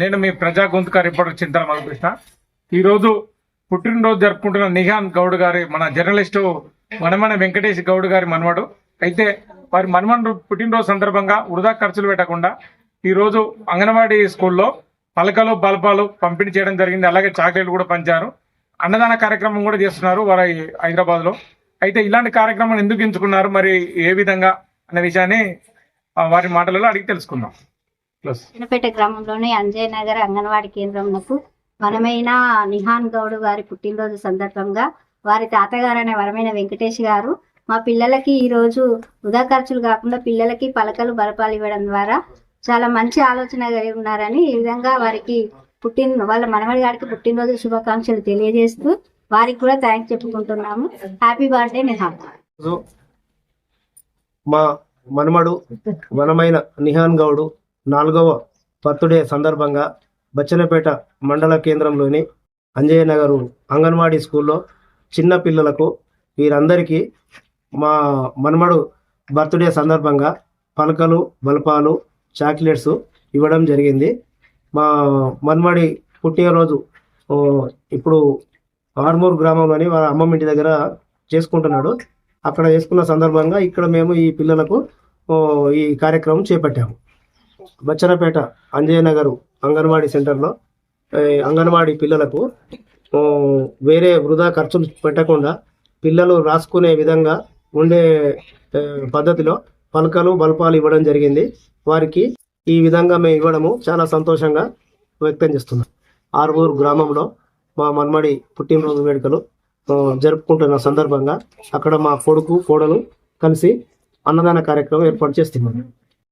నేను మీ ప్రజా గొంతుక రిపోర్టర్ చింతల మధుకృష్ణ. ఈరోజు పుట్టినరోజు జరుపుకుంటున్న నిహాన్ గౌడ్ గారి మన జర్నలిస్టు వనమన వెంకటేష్ గౌడ్ గారి మనవడు. అయితే వారి మనవడు పుట్టినరోజు సందర్భంగా వృధా ఖర్చులు పెట్టకుండా ఈరోజు అంగన్వాడీ స్కూల్లో పలకలు బల్పాలు పంపిణీ చేయడం జరిగింది. అలాగే చాక్లెట్లు కూడా పంచారు. అన్నదాన కార్యక్రమం కూడా చేస్తున్నారు వారి హైదరాబాద్లో. అయితే ఇలాంటి కార్యక్రమాన్ని ఎందుకు ఎంచుకున్నారు? మరి ఏ విధంగా? అనే విషయాన్ని వారి మాటలలో అడిగి తెలుసుకుందాం. చిన్నపేట గ్రామంలోని అంజయ్ నగర్ అంగన్వాడీ కేంద్రంలో వనమైన నిహాన్ గౌడ్ గారి పుట్టినరోజు సందర్భంగా వారి తాతగారైన వరమైన వెంకటేష్ గారు మా పిల్లలకి ఈ రోజు వృధా ఖర్చులు కాకుండా పిల్లలకి పలకలు బలపాలు ఇవ్వడం ద్వారా చాలా మంచి ఆలోచన కలిగి ఉన్నారని ఈ విధంగా వారికి పుట్టిన వాళ్ళ మనవడి గారికి పుట్టినరోజు శుభాకాంక్షలు తెలియజేస్తూ వారికి కూడా థ్యాంక్స్ చెప్పుకుంటున్నాము. Happy birthday Nihan. మా మనమడు వనమైన నిహాన్ గౌడు నాలుగవ బర్త్డే సందర్భంగా బచ్చలపేట మండల కేంద్రంలోని అంజయ్య నగరు అంగన్వాడీ స్కూల్లో చిన్న పిల్లలకు వీరందరికీ మా మనమడు బర్త్డే సందర్భంగా పలకలు బల్పాలు చాక్లెట్స్ ఇవ్వడం జరిగింది. మా మనమడి పుట్టినరోజు ఇప్పుడు ఆర్మూర్ గ్రామంలోని వాళ్ళ అమ్మమ్మ ఇంటి దగ్గర చేసుకుంటున్నాడు. అక్కడ చేసుకున్న సందర్భంగా ఇక్కడ మేము ఈ పిల్లలకు ఈ కార్యక్రమం చేపట్టాము. బచ్చనపేట అంజయ్య అంగన్వాడీ సెంటర్లో అంగన్వాడీ పిల్లలకు వేరే వృధా ఖర్చులు పెట్టకుండా పిల్లలు రాసుకునే విధంగా ఉండే పద్ధతిలో పలకలు బల్పాలు ఇవ్వడం జరిగింది. వారికి ఈ విధంగా మేము ఇవ్వడము చాలా సంతోషంగా వ్యక్తం చేస్తున్నాం. ఆర్మూర్ గ్రామంలో మా మన్మడి పుట్టినరోజు వేడుకలు జరుపుకుంటున్న సందర్భంగా అక్కడ మా కొడుకు కోడలు కలిసి అన్నదాన కార్యక్రమం ఏర్పాటు చేస్తున్నాం.